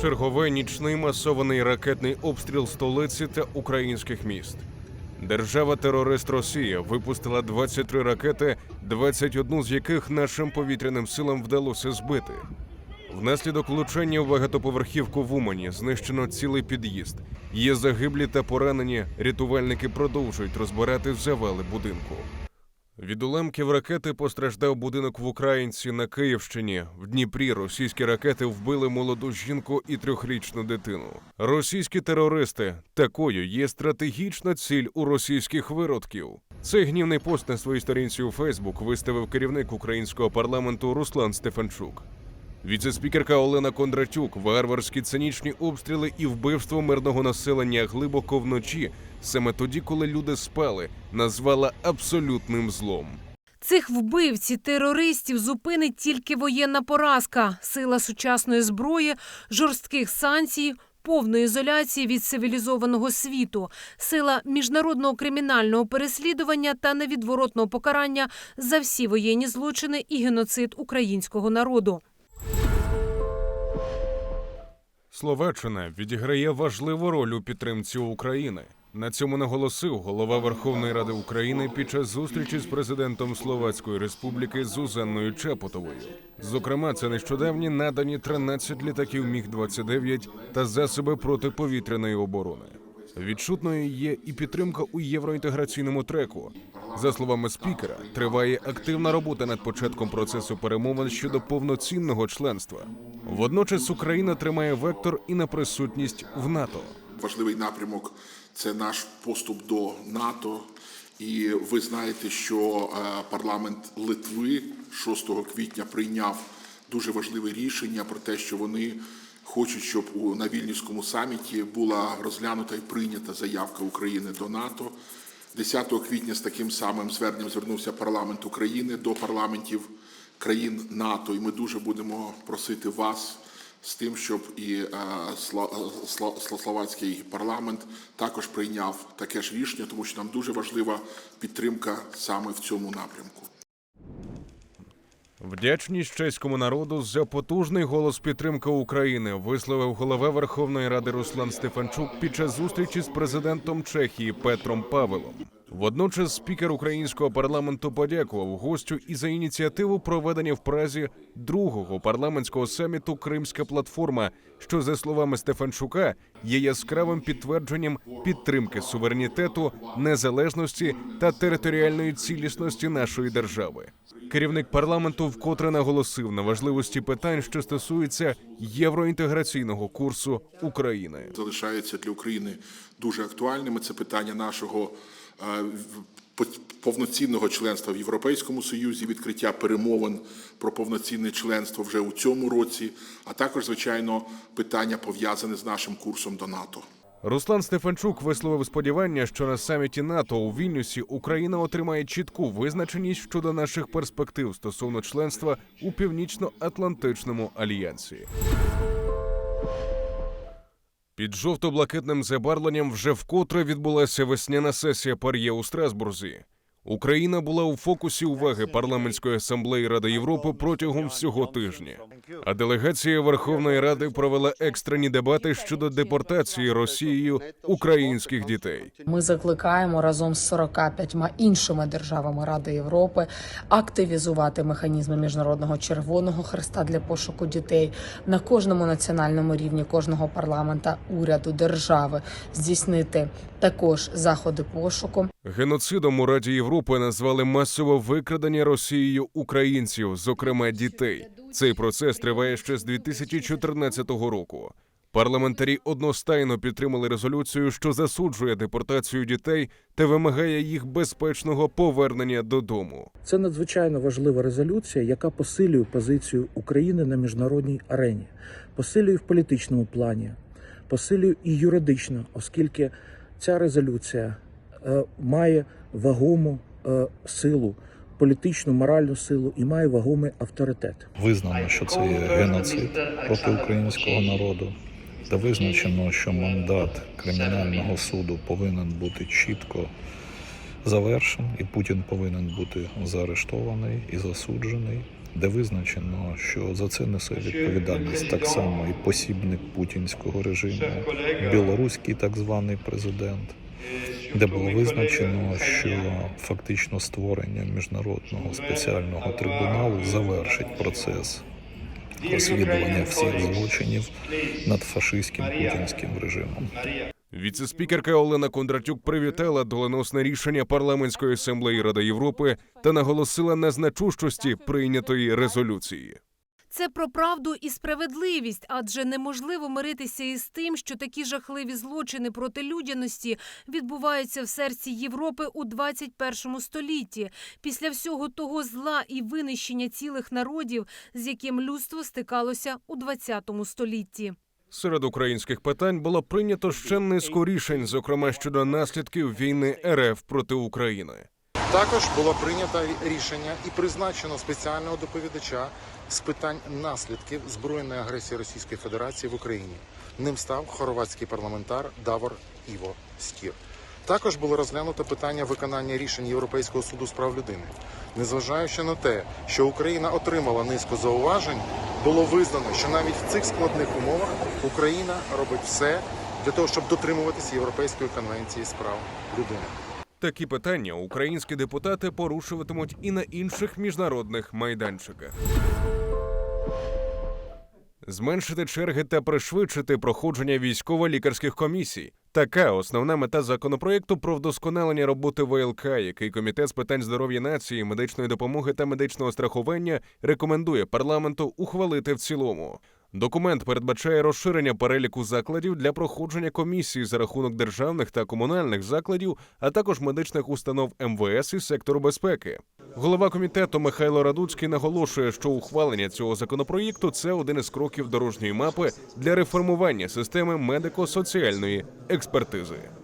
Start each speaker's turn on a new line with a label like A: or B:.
A: Черговий нічний масований ракетний обстріл столиці та українських міст. Держава-терорист Росія випустила 23 ракети, 21 з яких нашим повітряним силам вдалося збити. Внаслідок влучання в багатоповерхівку в Умані знищено цілий під'їзд. Є загиблі та поранені. Рятувальники продовжують розбирати завали будинку. Від уламків ракети постраждав будинок в Українці на Київщині. В Дніпрі російські ракети вбили молоду жінку і трьохрічну дитину. Російські терористи такою є стратегічна ціль у російських виродків. Цей гнівний пост на своїй сторінці у Фейсбук виставив керівник українського парламенту Руслан Стефанчук. Віце-спікерка Олена Кондратюк варварські цинічні обстріли і вбивство мирного населення глибоко вночі, саме тоді, коли люди спали, назвала абсолютним злом.
B: Цих вбивці терористів зупинить тільки воєнна поразка, сила сучасної зброї, жорстких санкцій, повної ізоляції від цивілізованого світу, сила міжнародного кримінального переслідування та невідворотного покарання за всі воєнні злочини і геноцид українського народу.
A: Словаччина відіграє важливу роль у підтримці України. На цьому наголосив голова Верховної Ради України під час зустрічі з президентом Словацької Республіки Зузанною Чепотовою. Зокрема, це нещодавні надані 13 літаків Міг 29 та засоби протиповітряної оборони. Відчутною є і підтримка у євроінтеграційному треку. За словами спікера, триває активна робота над початком процесу перемовин щодо повноцінного членства. Водночас Україна тримає вектор і на присутність в НАТО.
C: Важливий напрямок це наш поступ до НАТО. І ви знаєте, що е, парламент Литви 6 квітня прийняв дуже важливе рішення про те, що вони хочуть, щоб у на Вільнюському саміті була розглянута і прийнята заявка України до НАТО. 10 квітня з таким самим зверненням звернувся парламент України до парламентів країн НАТО, і ми дуже будемо просити вас з тим, щоб і е, е, словацький парламент також прийняв таке ж рішення, тому що нам дуже важлива підтримка саме в цьому напрямку.
A: Вдячність чеському народу за потужний голос підтримки України висловив голова Верховної Ради Руслан Стефанчук під час зустрічі з президентом Чехії Петром Павелом. Водночас спікер українського парламенту подякував гостю і за ініціативу проведення в Празі другого парламентського саміту Кримська платформа, що за словами Стефанчука є яскравим підтвердженням підтримки суверенітету, незалежності та територіальної цілісності нашої держави. Керівник парламенту вкотре наголосив на важливості питань, що стосуються євроінтеграційного курсу України.
C: залишаються для України дуже актуальними. Це питання нашого е, повноцінного членства в Європейському Союзі, відкриття перемовин про повноцінне членство вже у цьому році, а також, звичайно, питання пов'язане з нашим курсом до НАТО.
A: Руслан Стефанчук висловив сподівання, що на саміті НАТО у Вільнюсі Україна отримає чітку визначеність щодо наших перспектив стосовно членства у північно-атлантичному альянсі. Під жовто-блакитним забарвленням вже вкотре відбулася весняна сесія пар'є у Страсбурзі. Україна була у фокусі уваги парламентської асамблеї Ради Європи протягом всього тижня. А делегація Верховної Ради провела екстрені дебати щодо депортації Росією українських дітей.
D: Ми закликаємо разом з 45 іншими державами Ради Європи активізувати механізми міжнародного червоного хреста для пошуку дітей на кожному національному рівні кожного парламента, уряду, держави, здійснити також заходи пошуку.
A: Геноцидом у Раді Європи назвали масове викрадення Росією українців, зокрема дітей. Цей процес триває ще з 2014 року. Парламентарі одностайно підтримали резолюцію, що засуджує депортацію дітей та вимагає їх безпечного повернення додому.
E: Це надзвичайно важлива резолюція, яка посилює позицію України на міжнародній арені, посилює в політичному плані, посилює і юридично, оскільки ця резолюція е, має вагому силу, політичну, моральну силу і має вагомий авторитет.
F: Визнано, що це є геноцид проти українського народу, та визначено, що мандат кримінального суду повинен бути чітко завершений, і Путін повинен бути заарештований і засуджений. де визначено, що за це несе відповідальність так само і посібник путінського режиму, білоруський так званий президент, де було визначено, що фактично створення міжнародного спеціального трибуналу завершить процес розслідування всіх злочинів над фашистським путінським режимом.
A: Віце-спікерка Олена Кондратюк привітала доленосне рішення парламентської асамблеї Ради Європи та наголосила на значущості прийнятої резолюції.
B: Це про правду і справедливість, адже неможливо миритися із тим, що такі жахливі злочини проти людяності відбуваються в серці Європи у 21 столітті, після всього того зла і винищення цілих народів, з яким людство стикалося у 20 столітті.
A: Серед українських питань було прийнято ще низку рішень, зокрема щодо наслідків війни РФ проти України.
G: Також було прийнято рішення і призначено спеціального доповідача з питань наслідків збройної агресії Російської Федерації в Україні. Ним став хорватський парламентар Давор Іво Стір. Також було розглянуто питання виконання рішень Європейського суду з прав людини. Незважаючи на те, що Україна отримала низку зауважень, було визнано, що навіть в цих складних умовах Україна робить все для того, щоб дотримуватися Європейської конвенції з прав людини.
A: Такі питання українські депутати порушуватимуть і на інших міжнародних майданчиках. Зменшити черги та пришвидшити проходження військово-лікарських комісій. Така основна мета законопроекту про вдосконалення роботи ВЛК, який комітет з питань здоров'я нації, медичної допомоги та медичного страхування рекомендує парламенту ухвалити в цілому. Документ передбачає розширення переліку закладів для проходження комісії за рахунок державних та комунальних закладів, а також медичних установ МВС і сектору безпеки. Голова комітету Михайло Радуцький наголошує, що ухвалення цього законопроєкту це один із кроків дорожньої мапи для реформування системи медико-соціальної експертизи.